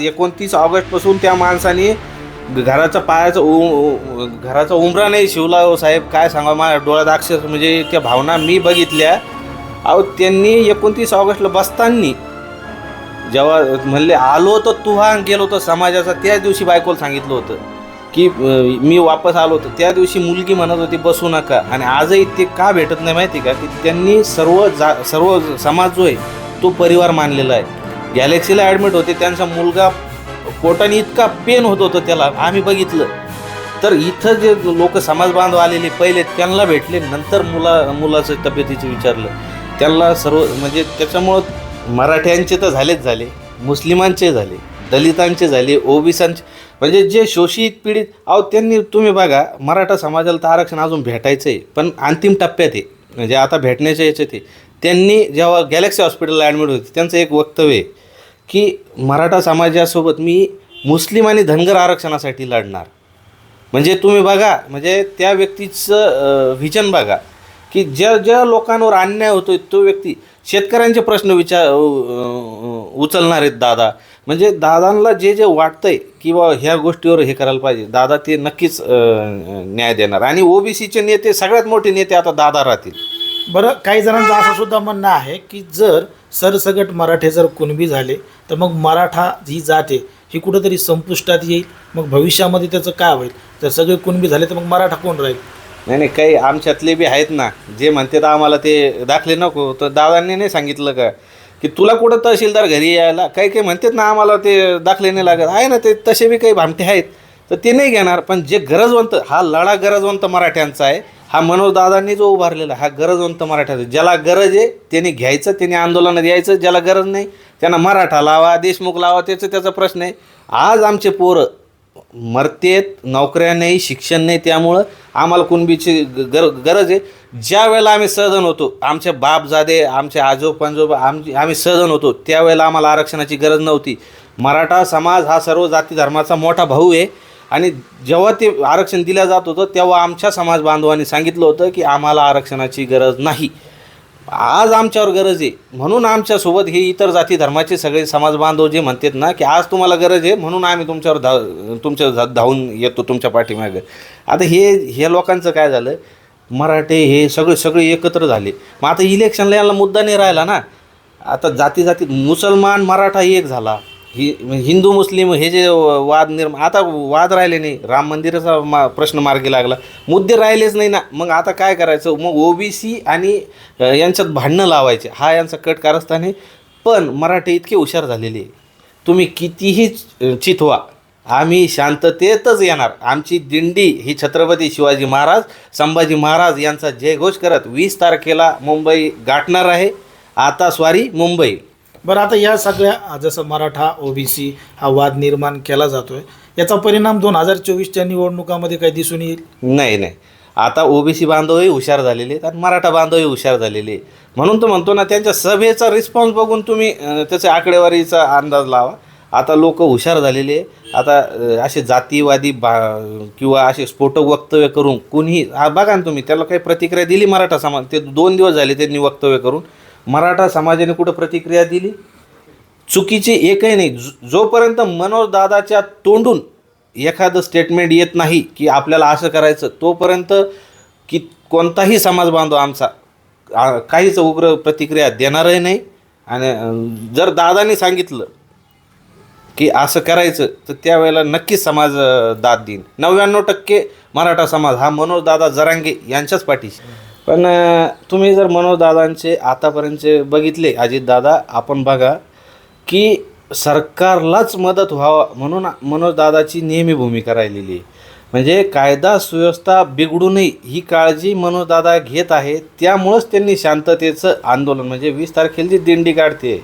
आज एकोणतीस ऑगस्टपासून त्या माणसाने घराचा पायाचा उ घराचा उमरा नाही शिवला. साहेब काय सांगा माझ्या डोळ्यात अक्षर म्हणजे त्या भावना मी बघितल्या. अहो त्यांनी एकोणतीस ऑगस्टला बसताना जेव्हा म्हणले आलो तर तू हा गेलो तर समाजाचा. त्याच दिवशी बायकोला सांगितलं होतं की मी वापस आलो होतो. त्या दिवशी मुलगी म्हणत होती बसू नका. आणि आजही ते का भेटत नाही माहिती का? की त्यांनी सर्व जा सर्व समाज जो आहे तो परिवार मानलेला आहे. गॅलेक्सीला ॲडमिट होते त्यांचा मुलगा पोटाने इतका पेन होत होतं त्याला आम्ही बघितलं. तर इथं जे लोक समाज बांधव आलेले पहिले त्यांना भेटले नंतर मुला मुलाचं तब्येतीचं विचारलं. त्यांना सर्व म्हणजे त्याच्यामुळं मराठ्यांचे तर झालेच झाले मुस्लिमांचे झाले दलितांचे झाले ओबीसांचे म्हणजे जे शोषित पीडित अहो त्यांनी तुम्ही बघा मराठा समाजाला तर आरक्षण अजून भेटायचं आहे पण अंतिम टप्प्यात आहे. म्हणजे आता भेटण्याच्या याच्यात आहे. त्यांनी जेव्हा गॅलेक्सी हॉस्पिटलला ॲडमिट होते त्यांचं एक वक्तव्य आहे. की मराठा समाजासोबत मी मुस्लिम आणि धनगर आरक्षणासाठी लढणार. म्हणजे तुम्ही बघा म्हणजे त्या व्यक्तीचं व्हिजन बघा की ज्या ज्या लोकांवर अन्याय होतोय तो व्यक्ती शेतकऱ्यांचे प्रश्न विचार उचलणार आहेत दादा. म्हणजे दादांना जे जे वाटतंय की बा ह्या गोष्टीवर हे करायला पाहिजे दादा ते नक्कीच न्याय देणार. आणि ओबीसीचे नेते सगळ्यात मोठे नेते आता दादा राहतील. बरं काही जणांचं असं सुद्धा म्हणणं आहे की जर सरसगट मराठे जर कुणबी झाले तर मग मराठा ही जात आहे ही कुठंतरी संपुष्टात येईल मग भविष्यामध्ये त्याचं काय होईल? जर सगळे कुणबी झाले तर मग मराठा कोण राहील? नाही नाही काही आमच्यातले बी आहेत ना जे म्हणतात आम्हाला ते दाखले नको तर दादांनी नाही सांगितलं का? की तुला कुठं तहसीलदार घरी यायला काही काही म्हणतात ना आम्हाला ते दाखले नाही लागत. आहे ना ते तसे बी काही भामटे आहेत तर ते नाही घेणार. पण जे गरजवंत हा लढा गरजवंत मराठ्यांचा आहे हा मनोजदादांनी जो उभारलेला हा गरजवंत मराठ्याचा. ज्याला गरज आहे त्याने घ्यायचं त्याने आंदोलनात यायचं. ज्याला गरज नाही त्यांना मराठा लावा देशमुख लावा त्याचं त्याचा प्रश्न आहे. आज आमचे पोरं मरतेत नोकऱ्या नाही शिक्षण नाही त्यामुळं आम्हाला कुणबीची ग- गर गरज आहे. ज्या वेळेला आम्ही सहजन होतो आमचे बापजादे आमचे आजो आमची आम्ही सहजन होतो त्यावेळेला आम्हाला आरक्षणाची गरज नव्हती. मराठा समाज हा सर्व जाती धर्माचा मोठा भाऊ आहे. आणि जेव्हा ते आरक्षण दिलं जात होतं तेव्हा आमच्या समाज बांधवांनी सांगितलं होतं की आम्हाला आरक्षणाची गरज नाही. आज आमच्यावर गरज आहे. म्हणून आमच्यासोबत हे इतर जाती धर्माचे सगळे समाज बांधव जे म्हणतात ना की आज तुम्हाला गरज आहे म्हणून आम्ही तुमच्यावर धा तुमच्या धा- धावून येतो तुमच्या पाठीमागे. आता हे हे लोकांचं काय झालं? मराठे हे सगळे सगळे एकत्र झाले. मग आता इलेक्शनला याला मुद्दा नाही राहिला ना. आता जाती जाती मुसलमान मराठा एक झाला. हि म्हणजे हिंदू मुस्लिम हे जे वाद निर्माण आता वाद राहिले नाही. राम मंदिराचा मा प्रश्न मार्गी लागला. मुद्दे राहिलेच नाही ना. मग आता काय करायचं? मग ओबीसी आणि यांच्यात भांडणं लावायचे. हा यांचा कट कारस्थान आहे. पण मराठी इतके हुशार झालेले आहे. तुम्ही कितीही चितवा आम्ही शांततेतच येणार. आमची दिंडी ही छत्रपती शिवाजी महाराज संभाजी महाराज यांचा जयघोष करत वीस तारखेला मुंबई गाठणार आहे. आता स्वारी मुंबई. बरं आता या सगळ्या जसं मराठा ओबीसी हा वाद निर्माण केला जातोय याचा परिणाम दोन हजार चोवीसच्या निवडणुकामध्ये काही दिसून येईल? नाही नाही. आता ओबीसी बांधवही हुशार झालेले आहेत आणि मराठा बांधवही हुशार झालेले आहे. म्हणून तो म्हणतो ना त्यांच्या सभेचा रिस्पॉन्स बघून तुम्ही त्याच्या आकडेवारीचा अंदाज लावा. आता लोक हुशार झालेले आता असे जातीवादी बा किंवा असे स्फोटक वक्तव्य करून कुणीही हा बघा ना तुम्ही त्याला काही प्रतिक्रिया दिली मराठा समाज ते दोन दिवस झाले त्यांनी वक्तव्य करून. मराठा समाजाने कुठं प्रतिक्रिया दिली? चुकीची एकही नाही. जोपर्यंत मनोजदादाच्या तोंडून एखादं स्टेटमेंट येत नाही की आपल्याला असं करायचं तोपर्यंत की कोणताही समाज बांधव आमचा काहीच उग्र प्रतिक्रिया देणारही नाही. आणि जर दादाने सांगितलं की असं करायचं तर त्यावेळेला नक्कीच समाज दाद देईन. नव्याण्णव टक्के मराठा समाज हा मनोज दादा जरांगे यांच्याच पाठीशी. पण तुम्ही जर मनोजदादांचे आतापर्यंतचे बघितले अजितदादा आपण बघा की सरकारलाच मदत व्हावं म्हणून मनोजदादाची नेहमी भूमिका राहिलेली आहे. म्हणजे कायदा सुव्यवस्था बिघडू नये ही काळजी मनोजदादा घेत आहे त्यामुळंच त्यांनी शांततेचं आंदोलन म्हणजे वीस तारखेला जी दिंडी काढते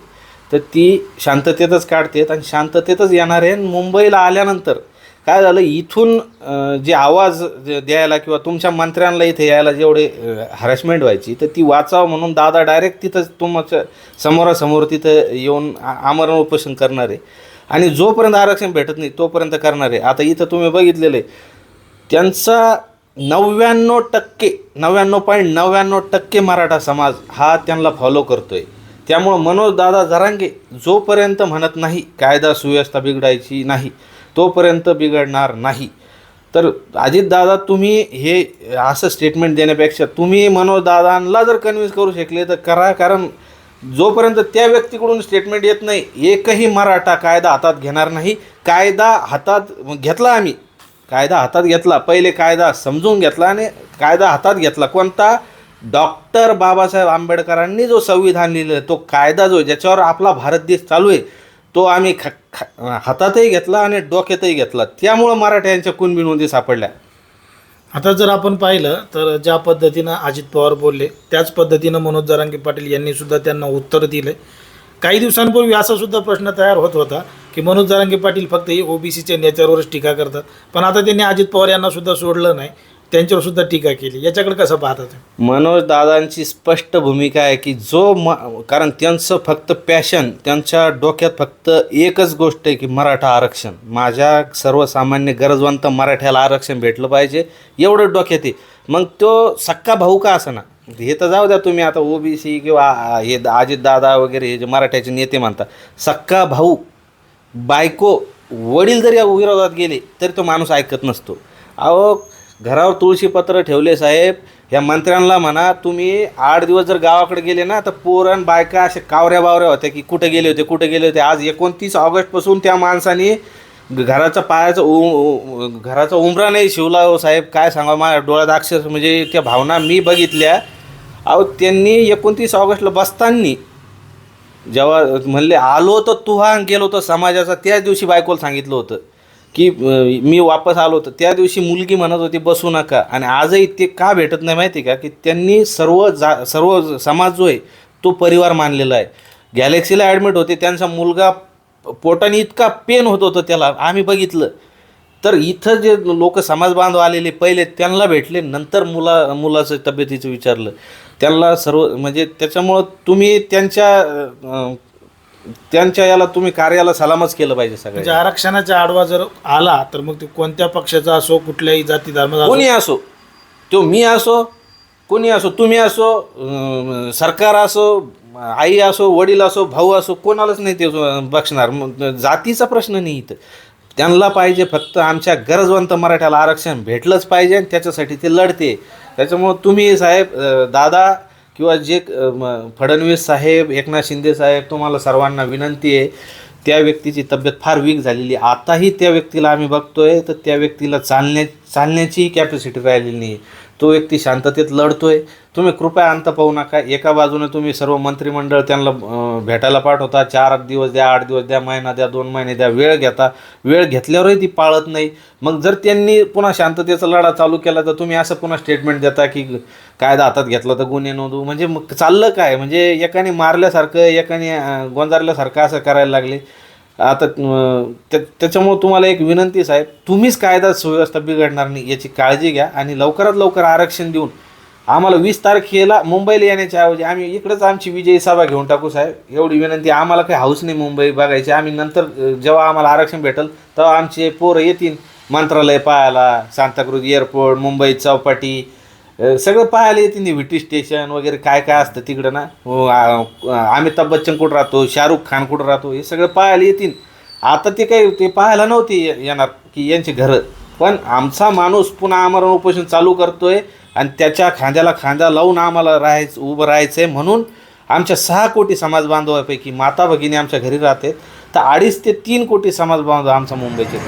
तर ती शांततेतच काढतेत आणि शांततेतच येणार आहे आणि मुंबईला आल्यानंतर काय झालं? इथून जे आवाज द्यायला किंवा तुमच्या मंत्र्यांना इथे यायला जेवढे हॅरेसमेंट व्हायची तर ती वाचावं म्हणून दादा डायरेक्ट तिथं तुमच्या समोरासमोर तिथं येऊन आमरण उपोषण करणार. आहे आणि जोपर्यंत आरक्षण भेटत नाही तोपर्यंत करणार. आहे आता इथं तुम्ही बघितलेलं आहे. त्यांचा नव्याण्णव टक्के नव्याण्णव पॉईंट नव्याण्णव टक्के मराठा समाज हा त्यांना फॉलो करतोय. त्यामुळं मनोज दादा जरांगे जोपर्यंत म्हणत नाही कायदा सुव्यवस्था बिघडायची नाही तोपर्यंत बिघडणार नाही. तर अजितदादा तुम्ही हे असं स्टेटमेंट देण्यापेक्षा तुम्ही मनोजदादांना जर कन्व्हिन्स करू शकले तर करा कारण जोपर्यंत त्या व्यक्तीकडून स्टेटमेंट येत नाही एकही मराठा कायदा हातात घेणार नाही. कायदा हातात घेतला आम्ही. कायदा हातात घेतला. पहिले कायदा समजून घेतला आणि कायदा हातात घेतला. कोणता? डॉक्टर बाबासाहेब आंबेडकरांनी जो संविधान लिहिलं तो कायदा जो ज्याच्यावर आपला भारत देश चालू आहे तो आम्ही ख खा हातातही घेतला आणि डोक्यातही घेतला. त्यामुळं मराठ्यांच्या कुणबी नोंदी सापडल्या. आता जर आपण पाहिलं तर ज्या पद्धतीनं अजित पवार बोलले त्याच पद्धतीनं मनोज जरांगे पाटील यांनी सुद्धा त्यांना उत्तर दिले. काही दिवसांपूर्वी असा सुद्धा प्रश्न तयार होत होता की मनोज जरांगे पाटील फक्त हे ओबीसीच्या नेत्यावरच टीका करतात. पण आता त्यांनी अजित पवार यांना सुद्धा सोडलं नाही. त्यांच्यावर सुद्धा टीका केली. याच्याकडे कसं पाहतात मनोज दादांची स्पष्ट भूमिका आहे की जो म कारण त्यांचं फक्त पॅशन त्यांच्या डोक्यात फक्त एकच गोष्ट आहे की मराठा आरक्षण. माझ्या सर्वसामान्य गरजवंत मराठ्याला आरक्षण भेटलं पाहिजे एवढं डोक्यात आहे. मग तो सक्का भाऊ का ना? हे तर जाऊ द्या तुम्ही आता ओबीसी किंवा हे अजित दादा वगैरे हे जे मराठ्याचे नेते म्हणता सक्का भाऊ बायको वडील जरी या विरोधात गेले तरी तो माणूस ऐकत नसतो. अहो घरावर तुळशीपत्र ठेवले साहेब. ह्या मंत्र्यांना म्हणा तुम्ही आठ दिवस जर गावाकडे गेले ना तर पोरण बायका असे कावऱ्या बावऱ्या होत्या की कुठे गेले होते कुठे गेले होते. आज एकोणतीस ऑगस्टपासून त्या माणसाने घराचा पायाचा उ घराचा उमरा नाही शिवला हो साहेब. काय सांगा माझ्या डोळ्यात अक्षर म्हणजे त्या भावना मी बघितल्या. अहो त्यांनी एकोणतीस ऑगस्टला बसताना जेव्हा म्हणले आलो तर तुहा गेलो तर समाजाचा त्याच दिवशी बायकोला सांगितलं होतं. की मी वापस आलो होतं. त्या दिवशी मुलगी म्हणत होती बसू नका. आणि आजही ते का भेटत नाही माहिती का की त्यांनी सर्व जा सर्व समाज जो आहे तो परिवार मानलेला आहे. गॅलेक्सीला ॲडमिट होते त्यांचा मुलगा पोटाने इतका पेन होत होतं त्याला आम्ही बघितलं. तर इथं जे लोक समाज बांधव आलेले पहिले त्यांना भेटले नंतर मुला मुलाचं तब्येतीचं विचारलं. त्यांना सर्व म्हणजे त्याच्यामुळं तुम्ही त्यांच्या त्यांच्या याला तुम्ही कार्याला सलामच केलं पाहिजे म्हणजे सगळ्या आरक्षणाचा आडवा जर आला तर मग ते कोणत्या पक्षाचा असो कुठल्याही जाती धर्माचा असो. कोणी असो. तो मी असो कोणी असो तुम्ही असो अं, सरकार असो आई असो वडील असो भाऊ असो कोणालाच नाही ते बक्षणार. मग जातीचा प्रश्न नाही इथं. त्यांना पाहिजे फक्त आमच्या गरजवंत मराठ्याला आरक्षण भेटलंच पाहिजे आणि त्याच्यासाठी ते लढते. त्याच्यामुळं तुम्ही साहेब अं, दादा किंवा जे म- फडणवीस साहेब एकनाथ शिंदे साहेब तुम्हाला सर्वांना विनंती आहे त्या व्यक्तीची तब्येत फार वीक झालेली आहे. आताही त्या व्यक्तीला आम्ही बघतोय तर त्या व्यक्तीला चालण्या चालण्याचीही कॅपॅसिटी राहिलेली नाही तो व्यक्ती शांततेत लढतोय. तुम्ही कृपया अंत पाहू नका. एका बाजूने तुम्ही सर्व मंत्रिमंडळ त्यांना भेटायला पाठवता. चार दिवस द्या आठ दिवस द्या महिना द्या दोन महिने द्या वेळ घेता. वेळ घेतल्यावरही ती पाळत नाही. मग जर त्यांनी पुन्हा शांततेचा लढा चालू केला तर तुम्ही असं पुन्हा स्टेटमेंट देता की कायदा हातात घेतला तर गुन्हे नोंदवू. म्हणजे मग चाललं काय? म्हणजे एकाने मारल्यासारखं एकाने गोंजारल्यासारखं असं करायला लागले. आता त्या त्याच्यामुळं तुम्हाला एक विनंती साहेब तुम्हीच कायदा सुव्यवस्था बिघडणार नाही याची काळजी घ्या आणि लवकरात लवकर आरक्षण देऊन आम्हाला वीस तारखेला मुंबईला येण्याच्या ऐवजी आम्ही इकडंच आमची विजयी सभा घेऊन टाकू साहेब. एवढी विनंती आम्हाला काही हाऊस नाही मुंबई बघायची. आम्ही नंतर जेव्हा आम्हाला आरक्षण भेटेल तेव्हा आमचे पोरं येतील मंत्रालय पाहायला सांताक्रूज एअरपोर्ट मुंबई चौपाटी सगळं पाहायला येते नी व्हिटी स्टेशन वगैरे काय काय असतं तिकडं ना. हो, अमिताभ बच्चन कुठं राहतो शाहरुख खान कुठं राहतो हे सगळं पाहायला येतील. आता ते काही ते पाहायला नव्हते येणार की यांची घरं. पण आमचा माणूस पुन्हा आमरण उपोषण चालू करतोय आणि त्याच्या खांद्याला खांदा लावून आम्हाला राहायचं उभं राहायचं आहे म्हणून आमच्या सहा कोटी समाज बांधवापैकी माता भगिनी आमच्या घरी राहते तर अडीच ते तीन कोटी समाज बांधव आमचा मुंबईचे